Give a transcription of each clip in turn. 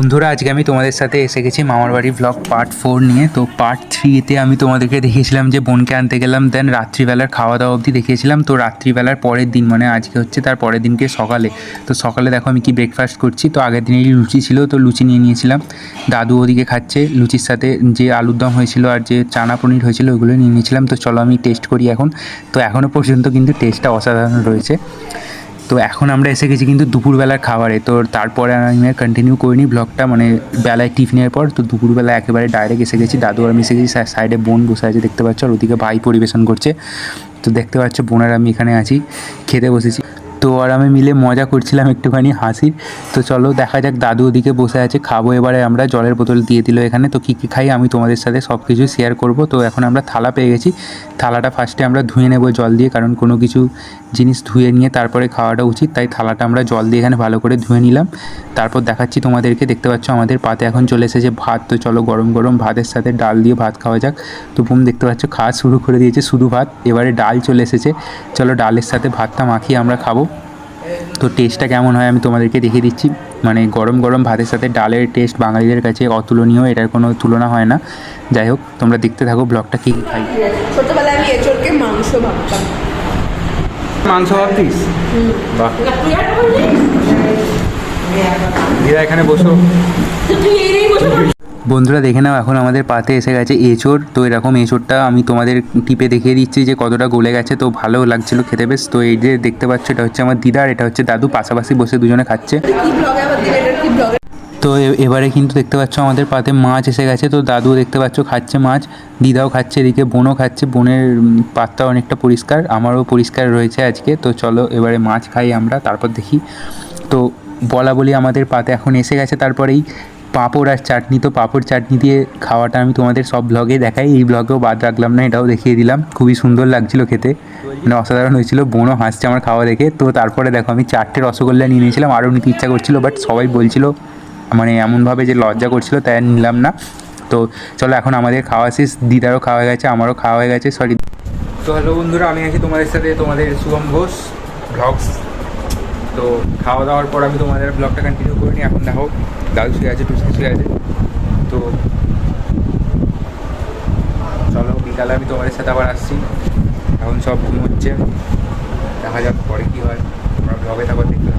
বন্ধুরা, আজকে আমি তোমাদের সাথে এসে গেছি মামার বাড়ি ব্লগ পার্ট ফোর নিয়ে। তো পার্ট থ্রিতে আমি তোমাদেরকে দেখিয়েছিলাম যে বোনকে আনতে গেলাম দেন রাত্রিবেলার খাওয়া দাওয়া অবধি দেখিয়েছিলাম। তো রাত্রিবেলার পরের দিন মানে আজকে হচ্ছে তার পরের দিনকে সকালে। তো সকালে দেখো আমি কি ব্রেকফাস্ট করছি। তো আগের দিনেই লুচি ছিল, তো লুচি নিয়ে নিয়েছিলাম। দাদু ওদিকে খাচ্ছে, লুচির সাথে যে আলুর দম হয়েছিল আর যে চানা পনির হয়েছিল ওগুলো নিয়ে নিয়েছিলাম। তো চলো আমি টেস্ট করি এখন। তো এখনও পর্যন্ত কিন্তু টেস্টটা অসাধারণ রয়েছে। তো এখন আমরা এসে গেছি কিন্তু দুপুরবেলার খাবারে। তো তারপরে আর আমি কন্টিনিউ করিনি ব্লগটা মানে বেলায় টিফিনের পর তো দুপুরবেলা একেবারে ডাইরেক্ট এসে গেছি। দাদু আর আমি এসে গেছি সাইডে বোন বসে আছে, দেখতে পাচ্ছ? আর ওদিকে ভাই পরিবেশন করছে। তো দেখতে পাচ্ছ, বোনের আমি এখানে আছি, খেতে বসেছি। তো আর আমি মিলে মজা করছিলাম একটুখানি হাসির। তো চলো দেখা যাক, দাদু ওদিকে বসে আছে, খাব এবারে আমরা। জলের বোতল দিয়ে দিল এখানে। তো কী কী খাই আমি তোমাদের সাথে সব কিছু শেয়ার করব। তো এখন আমরা থালা পেয়ে গেছি। থালাটা ফার্স্টে আমরা ধুয়ে নেব জল দিয়ে, কারণ কোনো কিছু জিনিস ধুয়ে নিয়ে তারপরে খাওয়াটা উচিত। তাই থালাটা আমরা জল দিয়ে এখানে ভালো করে ধুয়ে নিলাম। তারপর দেখাচ্ছি তোমাদেরকে, দেখতে পাচ্ছ আমাদের পাতে এখন চলে এসেছে ভাত। তো চলো গরম গরম ভাতের সাথে ডাল দিয়ে ভাত খাওয়া যাক। তো বুম, দেখতে পাচ্ছ খাওয়া শুরু করে দিয়েছে শুধু ভাত। এবারে ডাল চলে এসেছে। চলো ডালের সাথে ভাতটা মাখিয়ে আমরা খাব। তো টেস্টটা কেমন হয় আমি তোমাদেরকে দেখিয়ে দিচ্ছি। মানে গরম গরম ভাতের সাথে ডালের টেস্ট বাঙালিদের কাছে অতুলনীয় এটার কোনো তুলনা হয় না। যাই হোক তোমরা দেখতে থাকো ব্লগটা কী কী খাই ছোটবেলায় আমি এঁচড়কে মাংস ভাবতাম। মাংস ভাবতিস? বাহ। এখানে বসো। বন্ধুরা দেখে নাও, এখন আমাদের পাতে এসে গেছে এঁচড়। তো এরকম এঁচড়টা আমি তোমাদের টিপে দেখিয়ে দিচ্ছি যে কতটা গলে গেছে। তো ভালো লাগছিল খেতে বেশ। তো এই যে দেখতে পাচ্ছ, এটা হচ্ছে আমার দিদা আর এটা হচ্ছে দাদু। পাশাপাশি বসে দুজনে খাচ্ছে। তো এবারে কিন্তু দেখতে পাচ্ছ, আমাদের পাতে মাছ এসে গেছে। তো দাদু দেখতে পাচ্ছ, খাচ্ছে মাছ। দিদাও খাচ্ছে, এদিকে বোনও খাচ্ছে। বোনের পাতটা অনেকটা পরিষ্কার। আমারও পরিষ্কার রয়েছে আজকে। তো চলো এবারে মাছ খাই আমরা, তারপর দেখি। তো বলা বলি আমাদের পাতে এখন এসে গেছে। তারপরেই পাঁপড় আর চাটনি, তো পাঁপড় চাটনি দিয়ে খাওয়াটা আমি তোমাদের সব ব্লগে দেখাই। এই ব্লগেও বাদ রাখলাম না, এটাও দেখিয়ে দিলাম। খুবই সুন্দর লাগছিল খেতে। মানে অসাধারণ হয়েছিল, বোনও হাসছে আমার খাওয়া দেখে। তো তারপরে দেখো, আমি চারটে রসগোল্লা নিয়ে নিয়েছিলাম, আরও নিতে ইচ্ছা করছিল বাট সবাই বলছিল মানে এমনভাবে যে লজ্জা করছিল, তাই নিলাম না। তো চলো, এখন আমাদের খাওয়া শেষ। দিদারও খাওয়া হয়ে গেছে, আমারও খাওয়া হয়ে গেছে সরি তো হ্যালো বন্ধুরা, আমি আছি তোমাদের সাথে, তোমাদের শুভম ঘোষ ব্লগস তো খাওয়া দাওয়ার পর আমি তোমাদের ব্লগটা কন্টিনিউ করিনি, এখন দেখো, দাদু শুয়ে আছে, টুসকি শুয়ে আছে। তো চলো, বিকালে আমি তোমাদের সাথে আবার আসছি। এখন সব ঘুম হচ্ছে দেখা যাক পরে কী হয়। আমরা ব্লগে তারপর দেখতে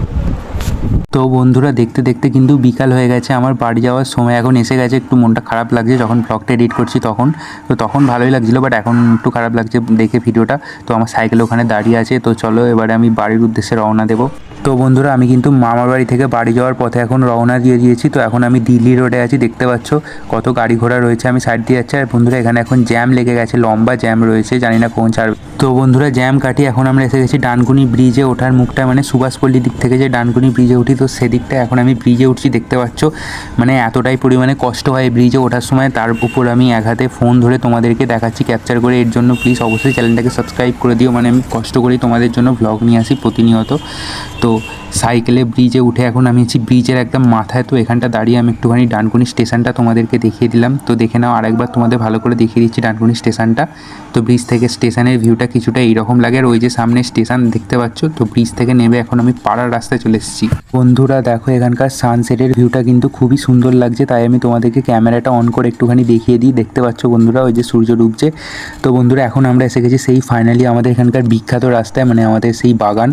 তো বন্ধুরা, দেখতে দেখতে কিন্তু বিকাল হয়ে গেছে। আমার বাড়ি যাওয়ার সময় এখন এসে গেছে, একটু মনটা খারাপ লাগছে। যখন ব্লগটা এডিট করছি তখন, তো তখন ভালোই লাগছিল বাট এখন একটু খারাপ লাগছে দেখে ভিডিওটা। তো আমার সাইকেল ওখানে দাঁড়িয়ে আছে, তো চলো এবারে আমি বাড়ির উদ্দেশ্যে রওনা দেবো। তো বন্ধুরা, আমি কিন্তু মামার বাড়ি থেকে বাড়ি যাওয়ার পথে এখন রওনা দিয়ে দিয়েছি। তো এখন আমি দিল্লি রোডে আছি, দেখতে পাচ্ছ কত গাড়ি ঘোড়া রয়েছে। আমি সাইড দিয়ে যাচ্ছি, আর বন্ধুরা, এখানে এখন জ্যাম লেগে গেছে, লম্বা জ্যাম রয়েছে, জানি না ছাড়বে তো বন্ধুরা, জ্যাম কাটি এখন আমরা এসে গেছি ডানকুনি ব্রিজে ওঠার মুখটা। মানে সুভাষপল্লির দিক থেকে যে ডানকুনি ব্রিজে উঠি, তো সেদিকটা এখন আমি ব্রিজে উঠছি, দেখতে পাচ্ছ। মানে এতটাই পরিমাণে কষ্ট হয় ব্রিজে ওঠার সময়। তার উপর আমি এক হাতে ফোন ধরে তোমাদেরকে দেখাচ্ছি ক্যাপচার করে। এর জন্য প্লিজ অবশ্যই চ্যানেলটাকে সাবস্ক্রাইব করে দিও। মানে আমি কষ্ট করি তোমাদের জন্য ব্লগ নিয়ে আসি প্রতিনিয়ত। তো সাইকেলে ব্রিজে উঠে এখন আমি আছি। ব্রিজের একদম মাথায় তো এখানটা দাঁড়িয়ে আমি একটুখানি ডানকুনি স্টেশনটা তোমাদেরকে দেখিয়ে দিলাম। তো দেখে নাও, আরেকবার তোমাদের ভালো করে দেখিয়ে দিচ্ছি ডানকুনি স্টেশনটা। তো ব্রিজ থেকে স্টেশনের ভিউটা কিছুটা এইরকম লাগে। আর ওই যে সামনে স্টেশন দেখতে পাচ্ছ, তো ব্রিজ থেকে নেমে এখন আমি পাড়ার রাস্তায় চলে এসেছি। বন্ধুরা, দেখো এখানকার সানসেটের ভিউটা কিন্তু খুবই সুন্দর লাগছে। তাই আমি তোমাদেরকে ক্যামেরাটা অন করে একটুখানি দেখিয়ে দিই। দেখতে পাচ্ছ বন্ধুরা, ওই যে সূর্য ডুবছে। তো বন্ধুরা, এখন আমরা এসে গেছি সেই ফাইনালি আমাদের এখানকার বিখ্যাত রাস্তায় মানে আমাদের সেই বাগান,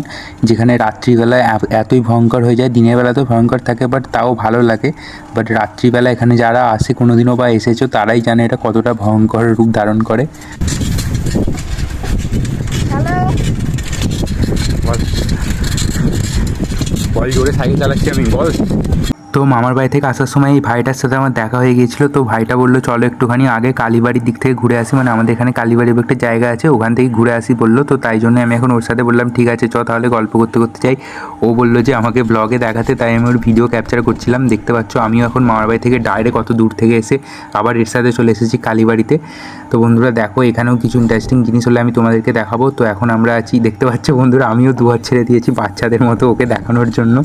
যেখানে রাত্রিবেলায় এতই ভয়ঙ্কর হয়ে যায় দিনের বেলা তো ভয়ঙ্কর থাকে বাট তাও ভালো লাগে। বাট রাত্রিবেলা এখানে যারা আসে কোনোদিনও বা এসেছ তারাই জানে এটা কতটা ভয়ঙ্কর রূপ ধারণ করে। বল। জোরে সাইকেল চালাচ্ছি আমি বল। তো মামার বাড়ি থেকে আসার সময় এই ভাইটার সাথে আমার দেখা হয়ে গিয়েছিল। তো ভাইটা বলল, চলো একটুখানি আগে কালীবাড়ির দিক থেকে ঘুরে আসি। মানে আমাদের এখানে কালীবাড়ির একটা জায়গা আছে, ওখান থেকে ঘুরে আসি বলল। তো তাই জন্য আমি এখন ওর সাথে বললাম, ঠিক আছে, চ, তাহলে গল্প করতে করতে চাই ও বলল যে, আমাকে ব্লগে দেখাতে। তাই আমি ওর ভিডিও ক্যাপচার করছিলাম। দেখতে পাচ্ছ, আমিও এখন মামার বাড়ি থেকে ডাইরেক্ট কত দূর থেকে এসে আবার এর সাথে চলে এসেছি কালীবাড়িতে। তো বন্ধুরা, দেখো, এখানেও কিছু ইন্টারেস্টিং জিনিস হলে আমি তোমাদেরকে দেখাবো। তো এখন আমরা আছি, দেখতে পাচ্ছ বন্ধুরা, আমিও দুহাত ছেড়ে দিয়েছি বাচ্চাদের মতো ওকে দেখানোর জন্য।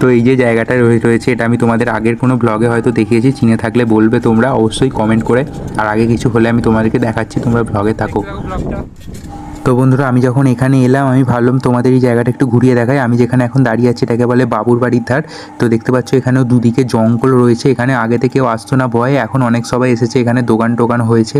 তো এই যে জায়গাটা রয়ে- রয়েছে, এটা আমি তোমাদের আগের কোনো ব্লগে হয়তো দেখিয়েছি, চিনে থাকলে বলবে তোমরা, অবশ্যই কমেন্ট করে। আর আগে কিছু হলে আমি তোমাদেরকে দেখাচ্ছি, তোমরা ব্লগে থাকো। তো বন্ধুরা, আমি যখন এখানে এলাম, আমি ভাবলাম তোমাদের এই জায়গাটা একটু ঘুরিয়ে দেখাই। আমি যেখানে এখন দাঁড়িয়ে আছি, এটাকে বলে বাবুর বাড়ির ধার। তো দেখতে পাচ্ছ, এখানেও দুদিকে জঙ্গল রয়েছে। এখানে আগে থেকে কেউ আসতো না ভয়ে, এখন অনেক সবাই এসেছে। এখানে দোকান টোকান হয়েছে।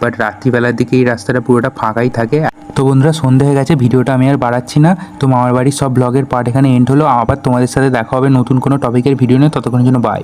বাট রাত্রিবেলার দিকে এই রাস্তাটা পুরোটা ফাঁকাই থাকে। তো বন্ধুরা, সন্ধে হয়ে গেছে, ভিডিওটা আমি আর বাড়াচ্ছি না। তো মামার বাড়ির সব ব্লগের পার্ট এখানে এন্ড হলো। আবার তোমাদের সাথে দেখা হবে নতুন কোনো টপিকের ভিডিও নিয়ে। ততক্ষণের জন্য বাই